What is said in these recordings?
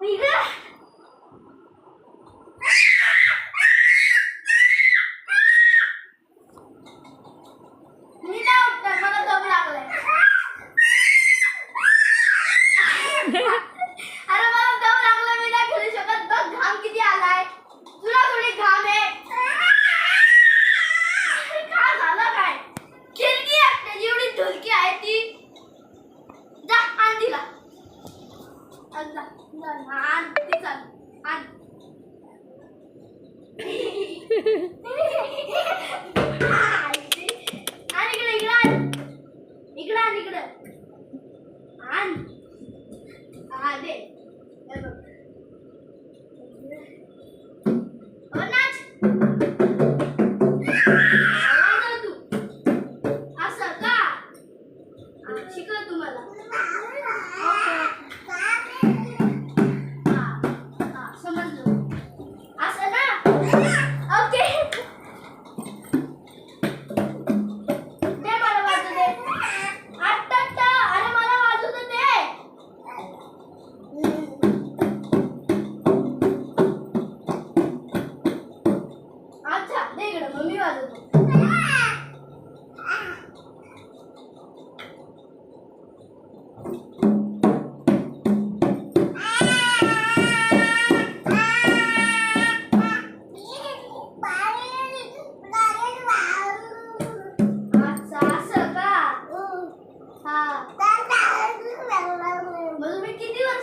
你看 इकडं इकडं आण हा दे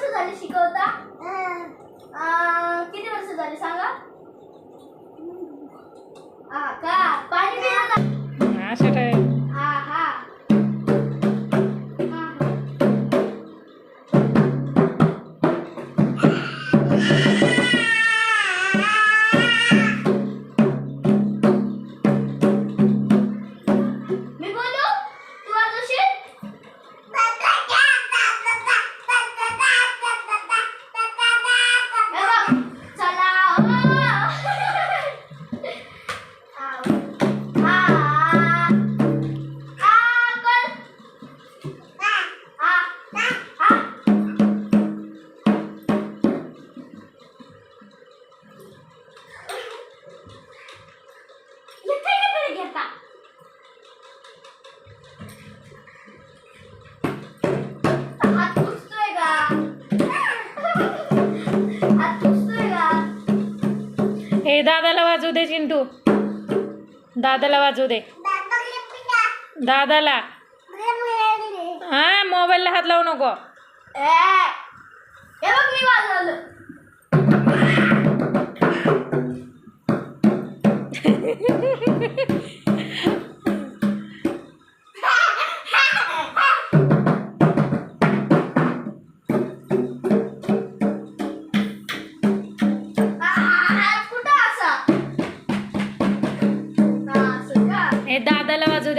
वर्ष झाले शिकवता? किती वर्ष झाले सांगा? हा का? पाणी अशा दादाला वाजू दे. दादाला. हा मोबाईलला हात लावू नको. वाजवलं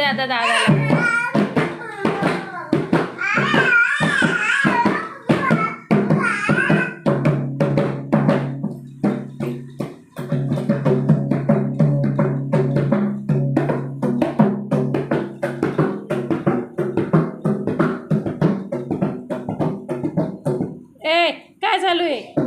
आता दादाला ए काय चालू आहे